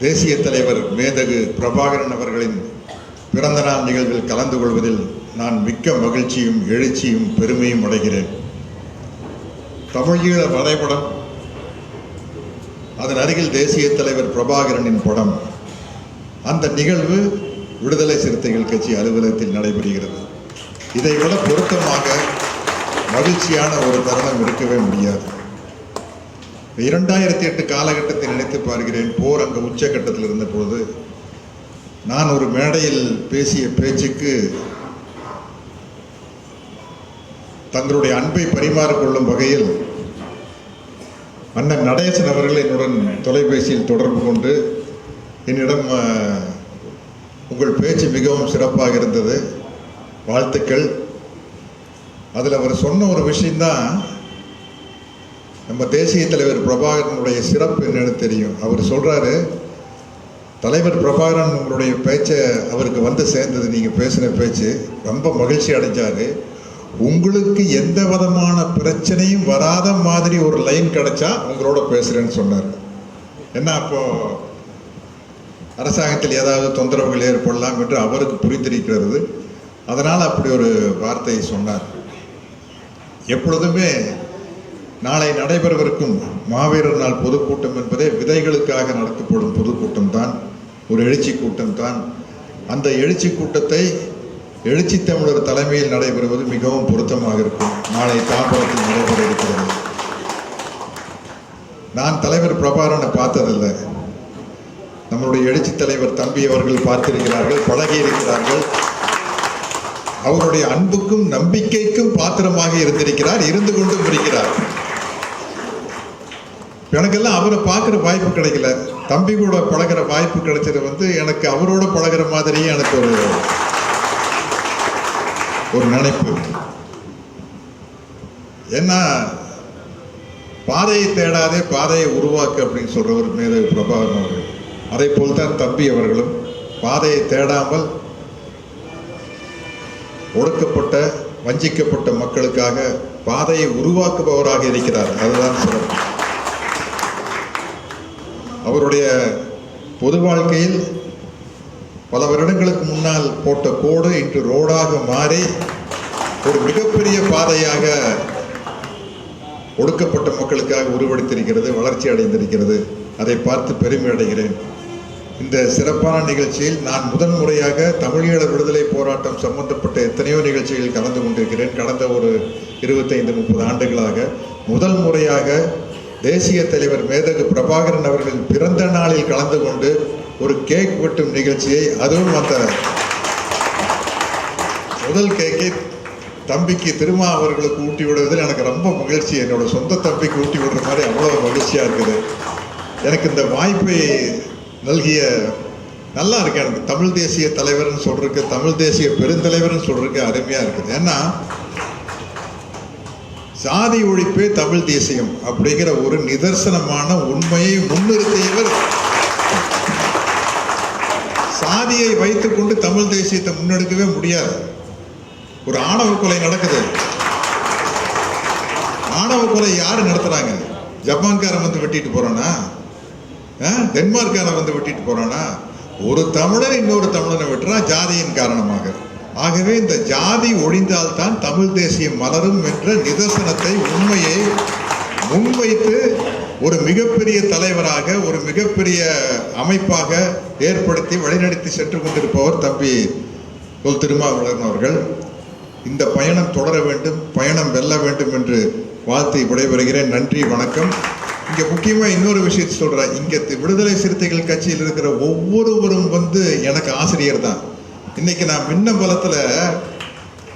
தேசிய தலைவர் மேதகு பிரபாகரன் அவர்களின் பிறந்தநாள் நிகழ்வில் கலந்து கொள்வதில் நான் மிக்க மகிழ்ச்சியும் எழுச்சியும் பெருமையும் அடைகிறேன். தமிழீழ வரைபடம் அதன் அருகில் தேசிய தலைவர் பிரபாகரனின் படம். அந்த நிகழ்வு விடுதலை சிறுத்தைகள் கட்சி அலுவலகத்தில் நடைபெறுகிறது. இதைவிட பொருத்தமாக மகிழ்ச்சியான ஒரு தருணம் இருக்கவே முடியாது. இரண்டாயிரத்தி எட்டு காலகட்டத்தை நினைத்து பார்க்கிறேன் போர் அங்கே உச்சகட்டத்தில் இருந்தபோது நான் ஒரு மேடையில் பேசிய பேச்சுக்கு தங்களுடைய அன்பை பரிமாறிக்கொள்ளும் வகையில் அண்ணன் நடேசன் அவர்கள் என்னுடன் தொலைபேசியில் தொடர்பு கொண்டு என்னிடம் உங்கள் பேச்சு மிகவும் சிறப்பாக இருந்தது. வாழ்த்துக்கள். அதில் அவர் சொன்ன ஒரு விஷயந்தான் நம்ம தேசிய தலைவர் பிரபாகரனுடைய சிறப்பு என்னன்னு தெரியும். அவர் சொல்கிறாரு தலைவர் பிரபாகரன் உங்களுடைய பேச்சை அவருக்கு வந்து சேர்ந்தது நீங்கள் பேசின பேச்சு ரொம்ப மகிழ்ச்சி அடைஞ்சார். உங்களுக்கு எந்த விதமான பிரச்சனையும் வராத மாதிரி ஒரு லைன் கிடைச்சா உங்களோட பேசுகிறேன்னு சொன்னார். என்ன அப்போது அரசாங்கத்தில் ஏதாவது தொந்தரவுகள் ஏற்படலாம் என்று அவருக்கு புரிந்திருக்கிறது. அதனால் அப்படி ஒரு வார்த்தையை சொன்னார். எப்பொழுதுமே நாளை நடைபெறவிருக்கும் மாவீரர் நாள் பொதுக்கூட்டம் என்பதே விதைகளுக்காக நடத்தப்படும் பொதுக்கூட்டம் தான் ஒரு எழுச்சி கூட்டம் தான் அந்த எழுச்சி கூட்டத்தை எழுச்சி தமிழர் தலைமையில் நடைபெறுவது மிகவும் பொருத்தமாக இருக்கும். நாளை தாம்பரத்தில் நடைபெற இருக்கிறது. நான் தலைவர் பிரபாரனை பார்த்ததில்லை. நம்மளுடைய எழுச்சி தலைவர் தம்பி அவர்கள் பார்த்திருக்கிறார்கள் பழகி இருக்கிறார்கள் அவருடைய அன்புக்கும் நம்பிக்கைக்கும் பாத்திரமாக இருந்திருக்கிறார் இருந்து கொண்டும் இருக்கிறார். எனக்கெல்லாம் அவரை பார்க்குற வாய்ப்பு கிடைக்கல. தம்பி கூட பழகுற வாய்ப்பு கிடைச்சது வந்து எனக்கு அவரோட பழகுற மாதிரியே எனக்கு ஒரு ஒரு நினைப்பு. ஏன்னா பாதையை தேடாதே பாதையை உருவாக்கு அப்படின்னு சொல்றவர் மேத பிரபாகரன் அவர்கள். அதே போல்தான் தம்பி அவர்களும் பாதையை தேடாமல் ஒடுக்கப்பட்ட வஞ்சிக்கப்பட்ட மக்களுக்காக பாதையை உருவாக்குபவராக இருக்கிறார். அதுதான் சிறப்பு. அவருடைய பொது வாழ்க்கையில் பல வருடங்களுக்கு முன்னால் போட்ட கோடு இன்று ரோடாக மாறி ஒரு மிகப்பெரிய பாதையாக ஒடுக்கப்பட்ட மக்களுக்காக உருவெடுத்திருக்கிறது வளர்ச்சி அடைந்திருக்கிறது. அதை பார்த்து பெருமை அடைகிறேன். இந்த சிறப்பான நிகழ்ச்சியில் நான் முதன்முறையாக தமிழீழ விடுதலை போராட்டம் சம்பந்தப்பட்ட எத்தனையோ நிகழ்ச்சிகளில் கலந்து கொண்டிருக்கிறேன். கடந்த ஒரு இருபத்தைந்து முப்பது ஆண்டுகளாக முதல் முறையாக தேசிய தலைவர் மேதகு பிரபாகரன் அவர்களின் பிறந்த நாளில் கலந்து கொண்டு ஒரு கேக் வெட்டும் நிகழ்ச்சியை அதுவும் அந்த முதல் கேக்கை தம்பிக்கு திருமா அவர்களுக்கு ஊட்டி விடுவதில் எனக்கு ரொம்ப மகிழ்ச்சி. என்னோட சொந்த தம்பிக்கு ஊட்டி விடுற மாதிரி அவ்வளோ மகிழ்ச்சியாக இருக்குது. எனக்கு இந்த வாய்ப்பை நல்கிய நல்லா இருக்கு எனக்கு தமிழ் தேசிய தலைவர்னு சொல்கிறதுக்கு தமிழ் தேசிய பெருந்தலைவர்னு சொல்கிறதுக்கு அருமையாக இருக்குது. ஏன்னா சாதி ஒழிப்பே தமிழ் தேசியம் அப்படிங்கிற ஒரு நிதர்சனமான உண்மையை முன்னிறுத்தியவர். சாதியை வைத்துக்கொண்டு தமிழ் தேசியத்தை முன்னெடுக்கவே முடியாது. ஒரு ஆணவ கொலை நடக்குது. ஆணவ கொலை யாரு நடத்துறாங்க? ஜப்பான்காரன் வந்து வெட்டிட்டு போறானா? ஆ? டென்மார்க்காரன் வந்து வெட்டிட்டு போறானா? ஒரு தமிழன் இன்னொரு தமிழனை வெட்டுறான் ஜாதியின் காரணமாக. ஆகவே இந்த ஜாதி ஒழிந்தால்தான் தமிழ் தேசியம் மலரும் என்ற நிதர்சனத்தை உண்மையை முன்வைத்து ஒரு மிகப்பெரிய தலைவராக ஒரு மிகப்பெரிய அமைப்பாக ஏற்படுத்தி வழிநடத்தி சென்று கொண்டிருப்பவர் தம்பி தொல் திருமாவளவன் அவர்கள். இந்த பயணம் தொடர வேண்டும் பயணம் வெல்ல வேண்டும் என்று வாழ்த்து விடைபெறுகிறேன். நன்றி வணக்கம். இங்கே முக்கியமாக இன்னொரு விஷயத்தை சொல்கிறேன் இங்கே விடுதலை சிறுத்தைகள் கட்சியில் இருக்கிற ஒவ்வொருவரும் வந்து எனக்கு ஆசிரியர் தான். இன்னைக்கு நான் மின்னம்பலத்துல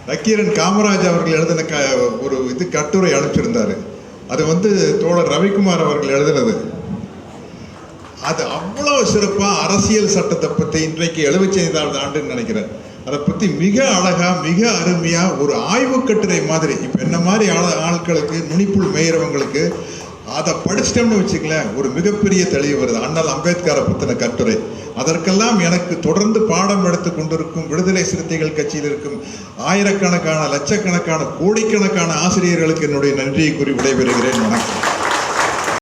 நக்கீரன் காமராஜ் அவர்கள் எழுதின க ஒரு இது கட்டுரை அனுப்பிச்சிருந்தாரு. அது வந்து தோழர் ரவிக்குமார் அவர்கள் எழுதினது. அது அவ்வளோ சிறப்பாக அரசியல் சட்டத்தை பற்றி இன்றைக்கு எழுபத்தைந்தாவது ஆண்டுன்னு நினைக்கிறேன். அதை பற்றி மிக அழகாக மிக அருமையாக ஒரு ஆய்வு கட்டுரை மாதிரி இப்போ என்ன மாதிரி ஆள் ஆட்களுக்கு நுனிப்புள் மேயிறவங்களுக்கு அதை படிச்சிட்டோம்னு வச்சுக்கலேன் ஒரு மிகப்பெரிய தெளிவு வருது. அண்ணல் அம்பேத்கரை பற்றின கட்டுரை. அதற்கெல்லாம் எனக்கு தொடர்ந்து பாடம் எடுத்து கொண்டிருக்கும் விடுதலை சிறுத்தைகள் கட்சியில் இருக்கும் ஆயிரக்கணக்கான லட்சக்கணக்கான கோடிக்கணக்கான ஆசிரியர்களுக்கு என்னுடைய நன்றியை கூறி விடைபெறுகிறேன். வணக்கம்.